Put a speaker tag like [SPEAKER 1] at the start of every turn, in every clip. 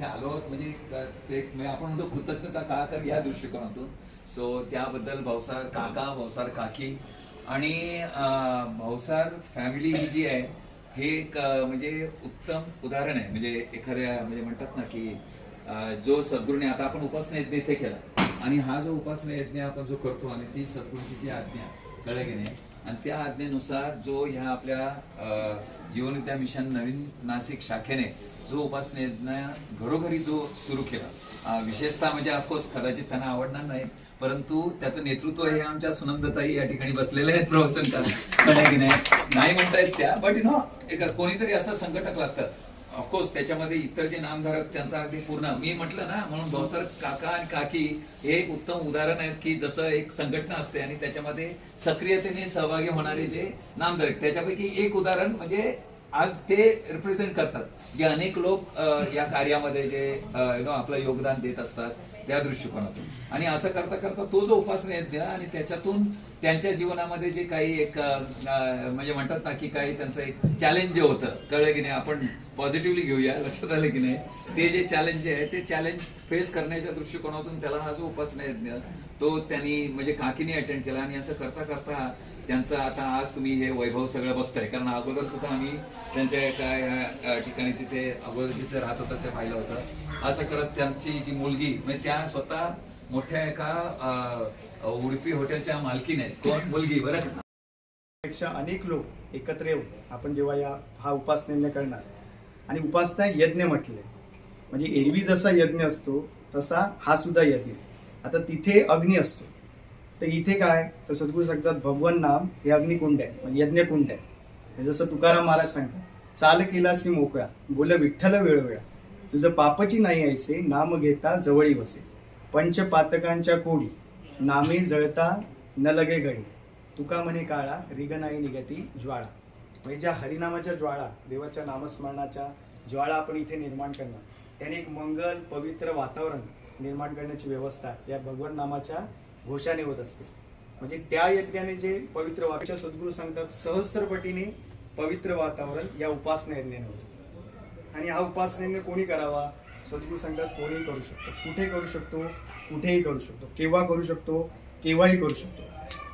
[SPEAKER 1] इथे आलो आहोत म्हणजे ते म्हणजे आपण म्हणतो कृतज्ञता का तर या दृष्टिकोनातून. सो त्याबद्दल भाऊसार काका भाऊसार काकी आणि भाऊसार फॅमिली ही जी आहे हे एक म्हणजे उत्तम उदाहरण आहे. म्हणजे एखाद्या म्हणजे म्हणतात ना की जो सद्गुरूने आता आपण उपासना यज्ञ इथे केला. आणि हा जो उपासना यज्ञ आपण जो करतो आणि ती सद्गुरूची जी आज्ञा कळलं की नाही आणि त्या आज्ञेनुसार जो ह्या आपल्या जीवनविद्या मिशन नवीन नाशिक शाखेने जो उपासना घरोघरी जो सुरू केला. विशेषतः म्हणजे ऑफकोर्स कदाचित त्यांना आवडणार नाही परंतु त्याचं नेतृत्व हे आमच्या सुनंदताई या ठिकाणी बसलेले आहेत प्रवचन म्हणजे नाही म्हणता म्हणतायत त्या बट यु नो एक कोणीतरी असं संकटक लागतं. ऑफकोर्स त्याच्यामध्ये इतर जे नामधारक त्यांचा अगदी पूर्ण मी म्हटलं ना म्हणून भाऊसर काका आणि काकी हे एक उत्तम उदाहरण आहेत की जसं एक संघटना असते आणि त्याच्यामध्ये सक्रियतेने सहभागी होणारे जे नामधारक त्याच्यापैकी एक उदाहरण म्हणजे आज ते रिप्रेझेंट करतात. जे अनेक लोक या कार्यामध्ये जे यु नो आपलं योगदान देत असतात त्या दृष्टिकोनातून. आणि असं करता करता तो जो उपासना यज्ञ आणि त्याच्यातून त्यांच्या जीवनामध्ये जे काही एक म्हणजे म्हणतात ना की काही त्यांचं एक चॅलेंज जे होतं कळलं की नाही आपण पॉझिटिव्हली घेऊया लक्षात आलं की नाही ते जे चॅलेंज आहे ते चॅलेंज फेस करण्याच्या दृष्टिकोनातून त्याला हा जो उपासना यज्ञ तो त्यांनी म्हणजे काकीने अटेंड केला आणि असं करता करता त्यांचं आता आज तुम्ही हे वैभव सगळं बघताय. कारण अगोदर सुद्धा आम्ही त्यांच्या एका ठिकाणी तिथे अगोदर जिथे राहत होतं ते पाहिलं होतं. असं करत त्यांची जी मुलगी म्हणजे त्या स्वतः मोठ्या एका उडपी हॉटेलच्या मालकीने कोण? मुलगी बरं का?
[SPEAKER 2] पेक्षा अनेक लोक एकत्र येऊन आपण जेव्हा या हा उपासना करणार. आणि उपासना यज्ञ म्हटले. म्हणजे एरवी जसा यज्ञ असतो तसा हा सुद्धा यज्ञ. आता तिथे अग्नी असतो. तर इथे काय? तर सद्गुरू सांगतात भगवन नाम हे अग्निकुंड आहे म्हणजे यज्ञकुंड आहे. जसं तुकाराम महाराज सांगतात चाल केलासी मोकळा बोल विठ्ठल वेळोवेळा. तुझं पापची नाही ऐसे नाम घेता जवळी बसे पंचपातकांच्या कोडी नामे जळता न लगे घडी. तुका म्हणे काळा रिग नाही निगती ज्वाळा. म्हणजे ज्या हरिनामाच्या ज्वाळा देवाच्या नामस्मरणाच्या ज्वाळा आपण इथे निर्माण करणार. त्याने एक मंगल पवित्र वातावरण निर्माण करण्याची व्यवस्था या भगवान नामाच्या घोषाने होत असते. म्हणजे त्या यज्ञाने जे पवित्र वाक्य सद्गुरू सांगतात सहस्त्रपटीने पवित्र वातावरण या उपासना यज्ञाने होतं. आणि हा उपासनेने कोणी करावा? सद्गुरू सांगतात कोणीही करू शकतो. कुठे करू शकतो? कुठेही करू शकतो. केव्हा करू शकतो? केव्हाही करू शकतो.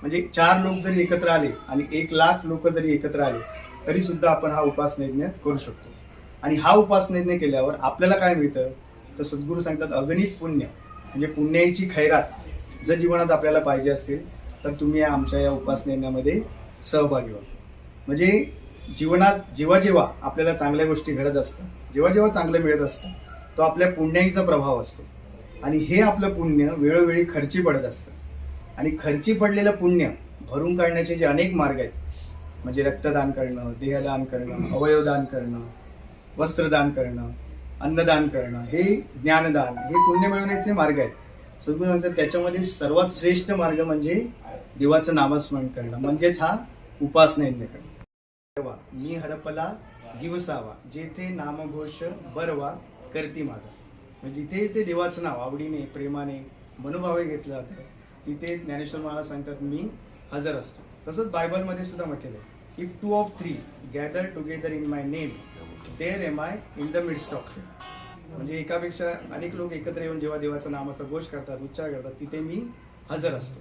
[SPEAKER 2] म्हणजे चार लोक जरी एकत्र आले आणि एक लाख लोक जरी एकत्र आले तरी सुद्धा आपण हा उपासना यज्ञ करू शकतो. आणि हा उपासना यज्ञ केल्यावर आपल्याला काय मिळतं? तर सद्गुरू सांगतात अगणित पुण्य. म्हणजे पुण्याची खैरात. जर जीवनात आपल्याला पाहिजे असेल तर तुम्ही आमच्या या उपासनेमध्ये सहभागी व्हा. म्हणजे जीवनात जेव्हा जेव्हा आपल्याला चांगल्या गोष्टी घडत असतात जेव्हा जेव्हा चांगलं मिळत असतं तो आपल्या पुण्याईचा प्रभाव असतो. आणि हे आपलं पुण्य वेळोवेळी खर्ची पडत असतं. आणि खर्ची पडलेलं पुण्य भरून काढण्याचे जे अनेक मार्ग आहेत म्हणजे रक्तदान करणं देहदान करणं अवयवदान करणं वस्त्रदान करणं अन्नदान करणं हे ज्ञानदान हे पुण्य मिळवण्याचे मार्ग आहेत. सद्गुरू सांगतात त्याच्यामध्ये सर्वात श्रेष्ठ मार्ग म्हणजे देवाचं नामस्मरण करणं. म्हणजेच हा उपासना यज्ञ मी हरपला दिवसावा जेथे नामघोष बरवा करती माझा म्हणजे जिथे ते देवाचं नाव आवडीने प्रेमाने मनोभावे घेतलं जातं तिथे ज्ञानेश्वर महाराज सांगतात मी हजर असतो. तसंच बायबलमध्ये सुद्धा म्हटलेलं आहे if two of three gather together in my name there M I in the midst of म्हणजे एकापेक्षा अनेक लोक एकत्र येऊन जेव्हा देवाचा नामाचा घोष करतात उच्चार करतात तिथे मी हजर असतो.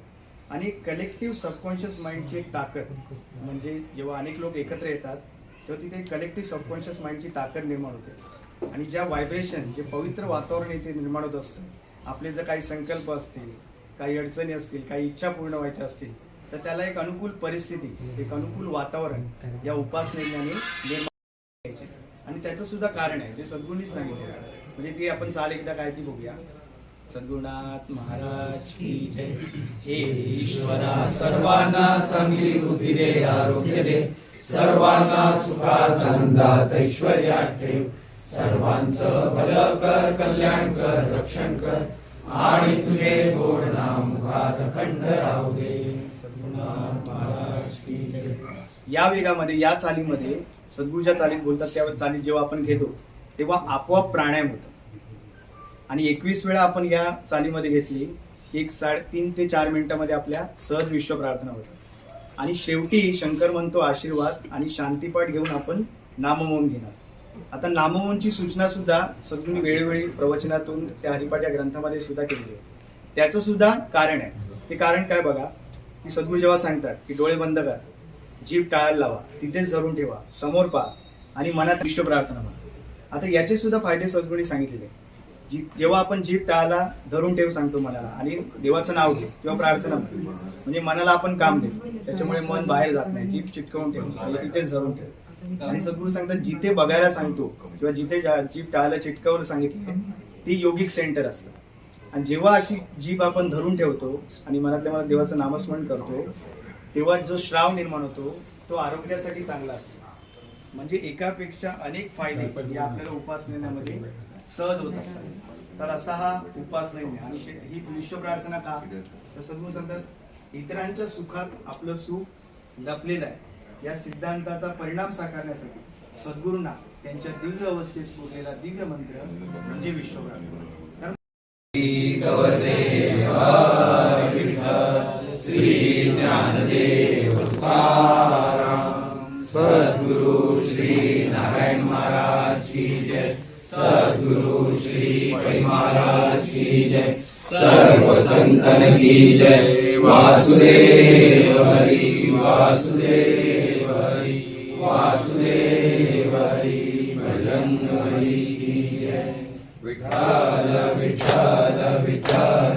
[SPEAKER 2] आणि कलेक्टिव्ह सबकॉन्शियस माइंडची एक ताकद म्हणजे जेव्हा अनेक लोक एकत्र येतात तेव्हा तिथे कलेक्टिव्ह सबकॉन्शियस माइंडची ताकद निर्माण होते. आणि ज्या व्हायब्रेशन जे पवित्र वातावरण इथे निर्माण होत असतं आपले जर काही संकल्प असतील काही अडचणी असतील काही इच्छा पूर्ण व्हायच्या असतील तर त्याला एक अनुकूल परिस्थिती एक अनुकूल वातावरण या उपासनेने निर्माण आणि त्याचं सुद्धा कारण आहे जे सद्गुणीच सांगितलं म्हणजे ती आपण चाल एकदा काय ती बघूया. सद्गुणात महाराज की जय.
[SPEAKER 3] हे ईश्वरा सर्वांना चांगली बुद्धी दे आरोग्य दे. सर्वांना सुखात आनंदात ऐश्वर्यात ठेव. सर्वांचं भलं कर कल्याण कर रक्षण कर. आणि तुझे गोड नाम मुखात अखंड राहू दे. सद्गुणात महाराज की जय.
[SPEAKER 2] या वेगामध्ये या चालीमध्ये सद्गुरूच्या चालीत बोलतात त्या चाली जेव्हा आपण घेतो तेव्हा आपोआप प्राणायाम होतं. आणि एकवीस वेळा आपण या चालीमध्ये घेतली की एक साडेतीन ते चार मिनिटामध्ये आपल्या सहज विश्व प्रार्थना होतं आणि शेवटी शंकर म्हणतो आशीर्वाद आणि शांतीपाठ घेऊन आपण नाममोहन घेणार. आता नाममोहनची सूचना सुद्धा सद्गुणी वेळोवेळी प्रवचनातून त्या हरिपाठ या ग्रंथामध्ये सुद्धा केलेली आहे. त्याचं सुद्धा कारण आहे. ते कारण काय बघा? की सद्गुरू जेव्हा सांगतात की डोळे बंद करा जीभ टाळायला लावा तिथेच धरून ठेवा समोर पहा आणि मनात विश्व प्रार्थना म्हणा. आता याचे सुद्धा फायदे सद्गुणी सांगितलेले जी जेव्हा आपण जीभ टाळायला धरून ठेव सांगतो मनाला आणि देवाचं नाव घे किंवा प्रार्थना म्हणजे मनाला आपण काम देतो. त्याच्यामुळे मन बाहेर जात नाही जीभ चिटकवून ठेव तिथेच धरून ठेव. आणि सद्गुरू सांगतात जिथे बघायला सांगतो किंवा जिथे जा- जीभ टाळायला चिटकावलं सांगितले ते योगिक सेंटर असतं. आणि जेव्हा अशी जीभ आपण धरून ठेवतो आणि मनातल्या मनात देवाचं नामस्मरण करतो तेव्हा जो श्राव निर्माण होतो तो आरोग्यासाठी चांगला असतो. म्हणजे एकापेक्षा अनेक फायदे हे आपल्याला उपासनेमध्ये सहज होत असतात. तर असा हा उपासना आणि ही विश्व प्रार्थना का? तर सद्गुरू सांगतात इतरांच्या सुखात आपलं सुख लपलेलं आहे. या सिद्धांताचा परिणाम साकारण्यासाठी सद्गुरूंना त्यांच्या दिव्य अवस्थेत स्फुरलेला दिव्य मंत्र म्हणजे विश्व
[SPEAKER 3] महाराज की जय. सर्व संतन की जय. वासुदेव हरि वासुदेव हरि वासुदेव हरि भजन हरि की जय. विठाल विठाल विठाल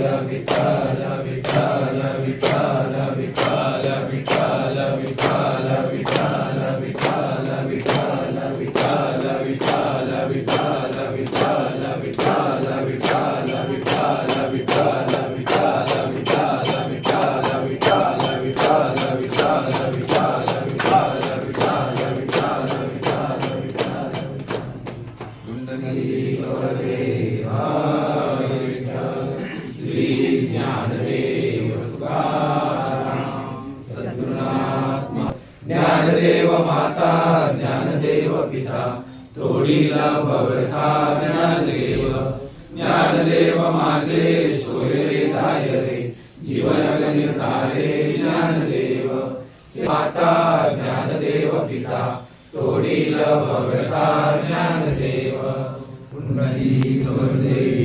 [SPEAKER 3] लीला भवथा ज्ञानदेव। ज्ञानदेव माझे सोयरे धायरे जीवन निर्धारे ज्ञानदेव। माता ज्ञानदेव पिता तोडील भवता ज्ञानदेव। पुंडली गौरदेव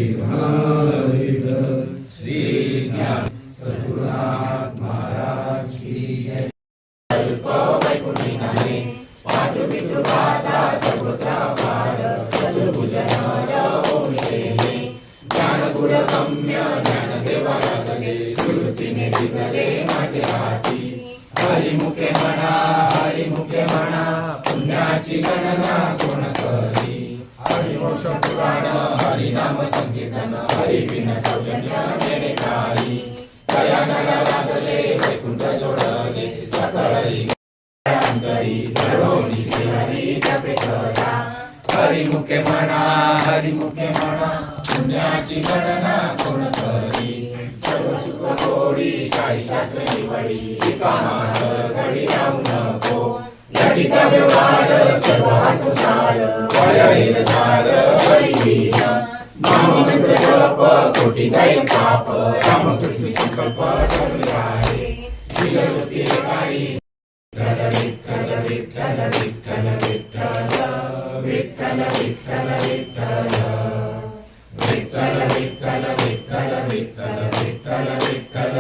[SPEAKER 3] हरिमुखे म्हणा हरिमुखे म्हणा पुण्याची गणना कोण करी? हरिवंश पुराण हरिनाम संकीर्तन हरिविन सौजन्य नेणे काही कयानला लागले वैकुंठ जोडले सकळी अंतरी हरी जपे सदा हरिमुखे म्हणा हरिमुखे म्हणा पुण्याची गणना कोडी शाही शास्त्र कामात घडी राहू नको लढिता व्यवहार सर्व संसार वळील सार वैलीन नाममंत्र जप कोटी जाईल पाप रामकृष्ण संकल्प ठरले आहे विजयवती काही विठ्ठल विठ्ठल विठ्ठल विठ्ठल विठ्ठल विठ्ठल विठ्ठल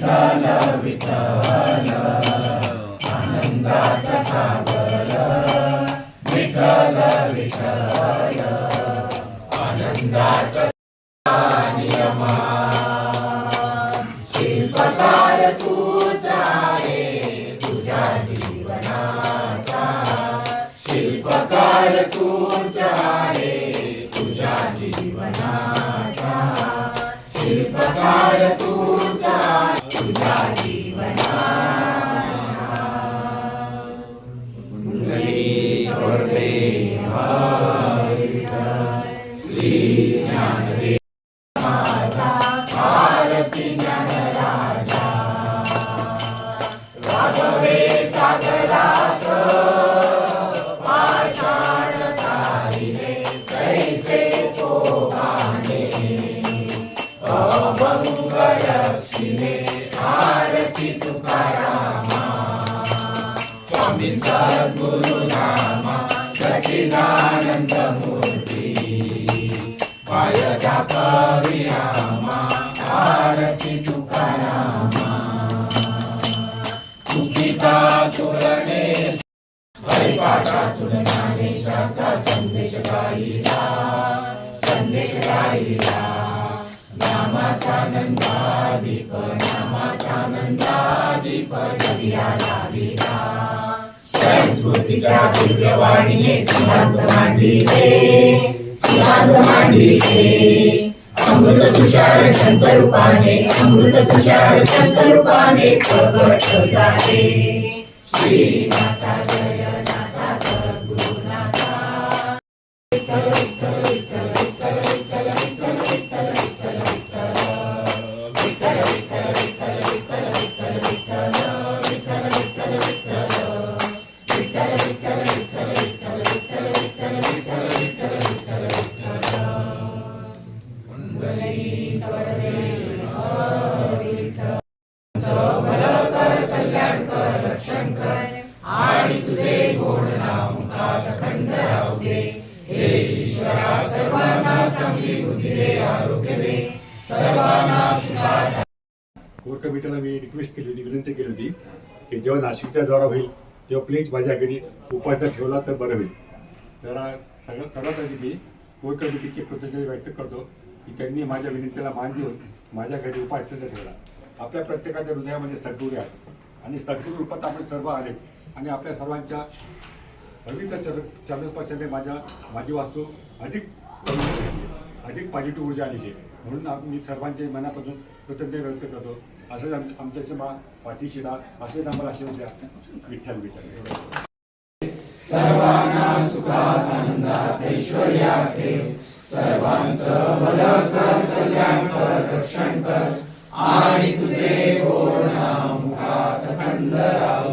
[SPEAKER 3] विठाला विठाला आनंदाचा सागर. विठाला विठाला आनंदाचा हरिपाठातून ज्ञानेशाचा संदेश गाईला संदेश गाईला नामाचा नंदादीप नामाचा नंदादीप जगिया लाविला संस्कृतीच्या दिव्यवाणीने सिद्धांत मांडलीले सिद्धांत मांडलीले अमृत तुषार रूपाने अमृत तुषार रूपाने प्रकट झाले श्री माता जय
[SPEAKER 4] रिक्वेस्ट केली होती विनंती केली होती की जेव्हा नाशिकच्या दौरा होईल तेव्हा प्लीज माझ्या घरी उपाध्याय ठेवला तर बरं होईल. तर सगळ्यात सर्वात आधी मी कोर कमिटीची कृतज्ञता व्यक्त करतो की त्यांनी माझ्या विनंतीला मान देऊन माझ्या घरी उपाय ठेवला. आपल्या प्रत्येकाच्या हृदयामध्ये सद्गुरू आहे आणि सद्गुरू रूपात आपण सर्व आले आणि आपल्या सर्वांच्या पवित्र चर चरणस्पर्शाने माझ्या माझी वास्तू अधिक झाली अधिक पॉझिटिव्ह ऊर्जा आली आहे. म्हणून मी सर्वांचे मनापासून कृतज्ञता व्यक्त करतो. असंच आम आमच्याशी मा पाठीशी शिरा असेच आम्हाला आशीर्वाद द्या. विठ्ठल विठ्ठल.
[SPEAKER 3] सर्वांना सुखात आनंदात ऐश्वर्या ठेव सर्वांचं कर कल्याण कर रक्षण कर. आणि तुझे गोड नाम खंड राव